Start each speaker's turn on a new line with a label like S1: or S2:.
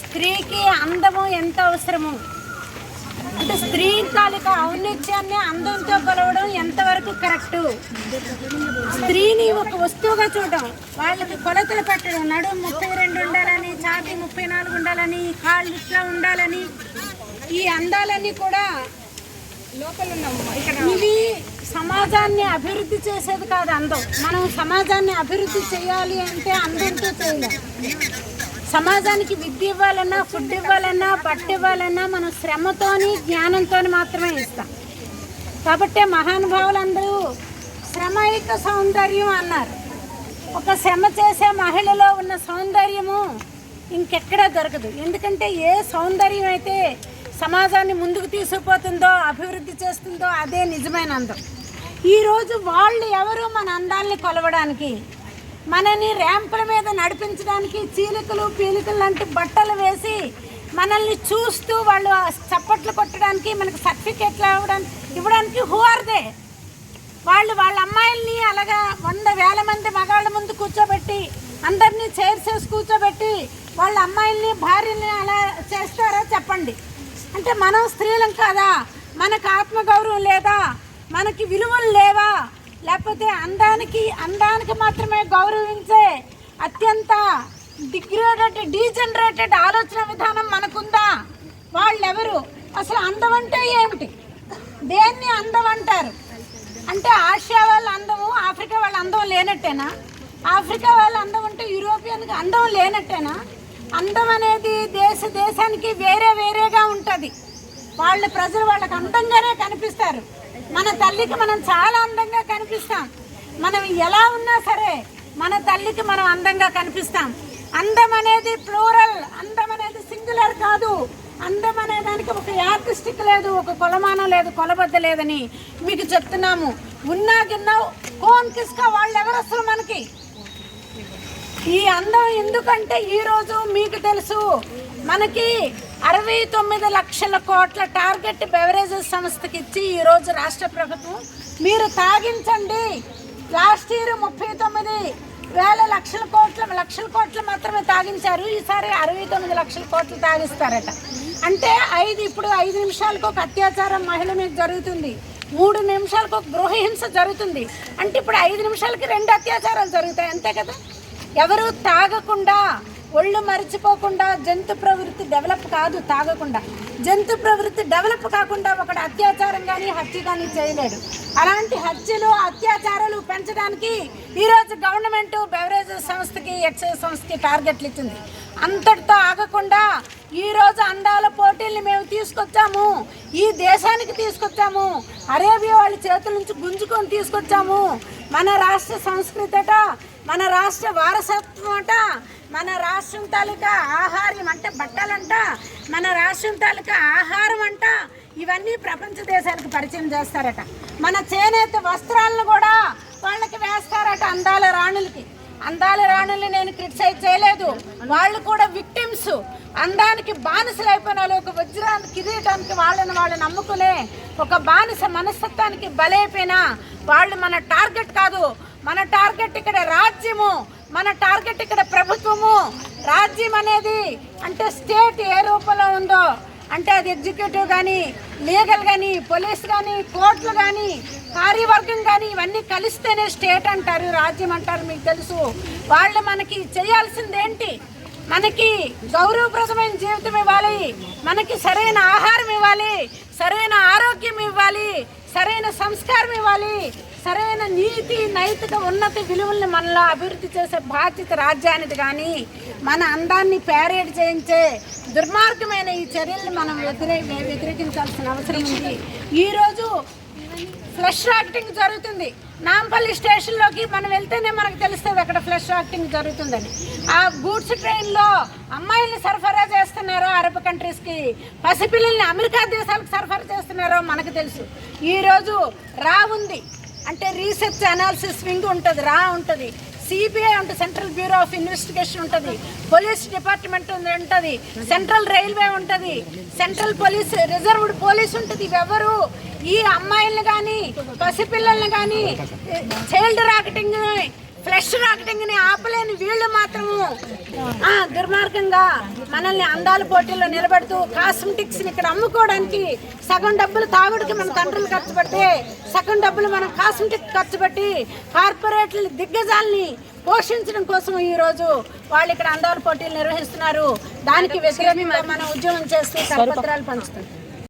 S1: స్త్రీకి అందము ఎంత అవసరము? అంటే స్త్రీ తాలూకా ఔన్నత్యాన్ని అందంతో కొలవడం ఎంతవరకు కరెక్టు? స్త్రీని ఒక వస్తువుగా చూడడం వాళ్ళకి కొలతలు పెట్టడం నడుము ముప్పై రెండు ఉండాలని ఛాతీ ముప్పై నాలుగు ఉండాలని కాళ్ళు ఇట్లా ఉండాలని ఈ అందాలన్నీ కూడా ఇవి సమాజాన్ని అభివృద్ధి చేసేది కాదు అందం. మనం సమాజాన్ని అభివృద్ధి చేయాలి అంటే అందంతో చేయలేం. సమాజానికి విద్య ఇవ్వాలన్నా ఫుడ్ ఇవ్వాలన్నా బట్ట ఇవ్వాలన్నా మనం శ్రమతోని జ్ఞానంతో మాత్రమే ఇస్తాం కాబట్టి మహానుభావులందరూ శ్రమైక సౌందర్యం అన్నారు. ఒక శ్రమ చేసే మహిళలో ఉన్న సౌందర్యము ఇంకెక్కడా దొరకదు. ఎందుకంటే ఏ సౌందర్యం అయితే సమాజాన్ని ముందుకు తీసుకుపోతుందో అభివృద్ధి చేస్తుందో అదే నిజమైన అందం. ఈరోజు వాళ్ళు ఎవరు మన అందాల్ని కొలవడానికి మనని ర్యాంపుల మీద నడిపించడానికి చీలికలు పీలికలు లాంటి బట్టలు వేసి మనల్ని చూస్తూ వాళ్ళు చప్పట్లు కొట్టడానికి మనకు సర్టిఫికెట్లు ఇవ్వడానికి ఇవ్వడానికి హూ ఆర్ దే వాళ్ళు వాళ్ళ అమ్మాయిల్ని అలాగా వంద వేల మంది మగాళ్ళ ముందు కూర్చోబెట్టి అందరినీ చైర్స్ వేసి కూర్చోబెట్టి వాళ్ళ అమ్మాయిల్ని భార్యని అలా చేస్తారా చెప్పండి. అంటే మనం స్త్రీలం కాదా? మనకు ఆత్మగౌరవం లేదా? మనకి విలువలు లేవా? లేకపోతే అందానికి అందానికి మాత్రమే గౌరవించే అత్యంత డిగ్రేడెడ్ డీజనరేటెడ్ ఆలోచన విధానం మనకుందా? వాళ్ళెవరు? అసలు అందం అంటే ఏమిటి? దేన్ని అందం అంటారు? అంటే ఆసియా వాళ్ళ అందము ఆఫ్రికా వాళ్ళ అందం లేనట్టేనా? ఆఫ్రికా వాళ్ళ అందం అంటే యూరోపియన్కి అందం లేనట్టేనా? అందం అనేది దేశ దేశానికి వేరే వేరేగా ఉంటుంది. వాళ్ళ ప్రజలు వాళ్ళకి అందంగానే కనిపిస్తారు. మన తల్లికి మనం చాలా అందంగా కనిపిస్తాం. మనం ఎలా ఉన్నా సరే మన తల్లికి మనం అందంగా కనిపిస్తాం. అందం అనేది ప్లూరల్ అందం అనేది సింగులర్ కాదు. అందం అనే దానికి ఒక యార్టిస్టిక్ లేదు ఒక కొలమానం లేదు కొలబద్ద లేదని మీకు చెప్తున్నాము. ఉన్నా గిన్నా కోన్ కిస్కా వాళ్ళు ఎవరు అసలు మనకి? ఈ అందం ఎందుకంటే ఈరోజు మీకు తెలుసు మనకి అరవై తొమ్మిది లక్షల కోట్ల టార్గెట్ బెవరేజెస్ సంస్థకి ఇచ్చి ఈరోజు రాష్ట్ర ప్రభుత్వం. మీరు తాగించండి. లాస్ట్ ఇయర్ ముప్పై తొమ్మిది వేల లక్షల కోట్ల లక్షల కోట్లు మాత్రమే తాగించారు. ఈసారి అరవై తొమ్మిది లక్షల కోట్లు తాగిస్తారట. అంటే ఐదు ఇప్పుడు ఐదు నిమిషాలకు ఒక అత్యాచారం మహిళ మీద జరుగుతుంది. మూడు నిమిషాలకు ఒక గృహహింస జరుగుతుంది. అంటే ఇప్పుడు ఐదు నిమిషాలకి రెండు అత్యాచారాలు జరుగుతాయి. అంతే కదా? ఎవరు తాగకుండా ఒళ్ళు మరిచిపోకుండా జంతు ప్రవృత్తి డెవలప్ కాదు తాగకుండా. జంతు ప్రవృత్తి డెవలప్ కాకుండా ఒకడు అత్యాచారం కానీ హత్య కానీ చేయలేడు. అలాంటి హత్యలు అత్యాచారాలు పెంచడానికి ఈరోజు గవర్నమెంట్ బెవరేజ్ సంస్థకి ఎక్సైజ్ సంస్థకి టార్గెట్లు ఇచ్చింది. అంతటితో ఆగకుండా ఈరోజు అందాల పోటీల్ని మేము తీసుకొచ్చాము. ఈ దేశానికి తీసుకొచ్చాము. అరేబియా వాళ్ళ చేతుల నుంచి గుంజుకొని తీసుకొచ్చాము. మన రాష్ట్ర సంస్కృతి అట మన రాష్ట్ర వారసత్వం అట మన రాష్ట్రం తాలూకా ఆహారం అంటే బట్టలంట మన రాష్ట్రం తాలూకా ఆహారం అంట ఇవన్నీ ప్రపంచ దేశాలకు పరిచయం చేస్తారట. మన చేనేత వస్త్రాలను కూడా వాళ్ళకి వేస్తారట అందాల రాణులకి. అందాల రాణుల్ని నేను క్రిటిసైజ్ చేయలేదు. వాళ్ళు కూడా విక్టిమ్స్. అందానికి బానిసలు అయిపోయిన వాళ్ళు ఒక వజ్రాన్ని కిరీటానికి వాళ్ళని వాళ్ళు నమ్ముకునే ఒక బానిస మనస్తత్వానికి బలైపోయినా వాళ్ళు మన టార్గెట్ కాదు. మన టార్గెట్ ఇక్కడ రాజ్యము. మన టార్గెట్ ఇక్కడ ప్రభుత్వము. రాజ్యం అనేది అంటే స్టేట్ ఏ రూపంలో ఉందో అంటే అది ఎగ్జిక్యూటివ్ కానీ లీగల్ కానీ పోలీస్ కానీ కోర్టులు కానీ కార్యవర్గం కానీ ఇవన్నీ కలిస్తేనే స్టేట్ అంటారు రాజ్యం అంటారు మీకు తెలుసు. వాళ్ళు మనకి చేయాల్సిందేంటి? మనకి గౌరవప్రదమైన జీవితం ఇవ్వాలి మనకి సరైన ఆహారం ఇవ్వాలి సరైన ఆరోగ్యం ఇవ్వాలి సరైన సంస్కారం ఇవ్వాలి సరైన నీతి నైతిక ఉన్నత విలువల్ని మనలో అభివృద్ధి చేసే బాధ్యత రాజ్యానికి కానీ మన అందాన్ని పేరేడ్ చేయించే దుర్మార్గమైన ఈ చర్యల్ని మనం వ్యతిరే వ్యతిరేకించాల్సిన అవసరం ఉంది. ఈరోజు ఫ్లష్ యాక్టింగ్ జరుగుతుంది. నాంపల్లి స్టేషన్లోకి మనం వెళ్తేనే మనకు తెలుస్తుంది అక్కడ ఫ్లష్ యాక్టింగ్ జరుగుతుందని. ఆ గూడ్స్ ట్రైన్లో అమ్మాయిల్ని సరఫరా చేస్తున్నారో అరబ్ కంట్రీస్కి పసిపిల్లల్ని అమెరికా దేశాలకు సరఫరా చేస్తున్నారో మనకు తెలుసు. ఈరోజు రా ఉంది. అంటే రీసెర్చ్ అనాలిసిస్ వింగ్ ఉంటుంది రా ఉంటుంది. సిబిఐ ఉంటుంది సెంట్రల్ బ్యూరో ఆఫ్ ఇన్వెస్టిగేషన్ ఉంటుంది. పోలీస్ డిపార్ట్మెంట్ ఉంటుంది. సెంట్రల్ రైల్వే ఉంటుంది. సెంట్రల్ పోలీస్ రిజర్వ్డ్ పోలీస్ ఉంటుంది ఇవెవరు ఈ అమ్మాయిలను కానీ పసిపిల్లల్ని కానీ చైల్డ్ రాకెటింగ్ ఫ్లెష్ రాకటింగ్ని ఆపలేని వీళ్ళు మాత్రము ఆ, దుర్మార్గంగా మనల్ని అందాల పోటీల్లో నిలబెడుతూ కాస్మెటిక్స్ని ఇక్కడ అమ్ముకోవడానికి సగం డబ్బులు తాగుడికి మన తండ్రులు ఖర్చు పెడితే సగం డబ్బులు మనం కాస్మెటిక్ ఖర్చు పెట్టి కార్పొరేట్ల దిగ్గజాల్ని పోషించడం కోసం ఈ రోజు వాళ్ళు ఇక్కడ అందాల పోటీలు నిర్వహిస్తున్నారు. దానికి వ్యతిరేకంగా మనం ఉద్యమం చేస్తూ కరపత్రాలు పంచుతున్నాం.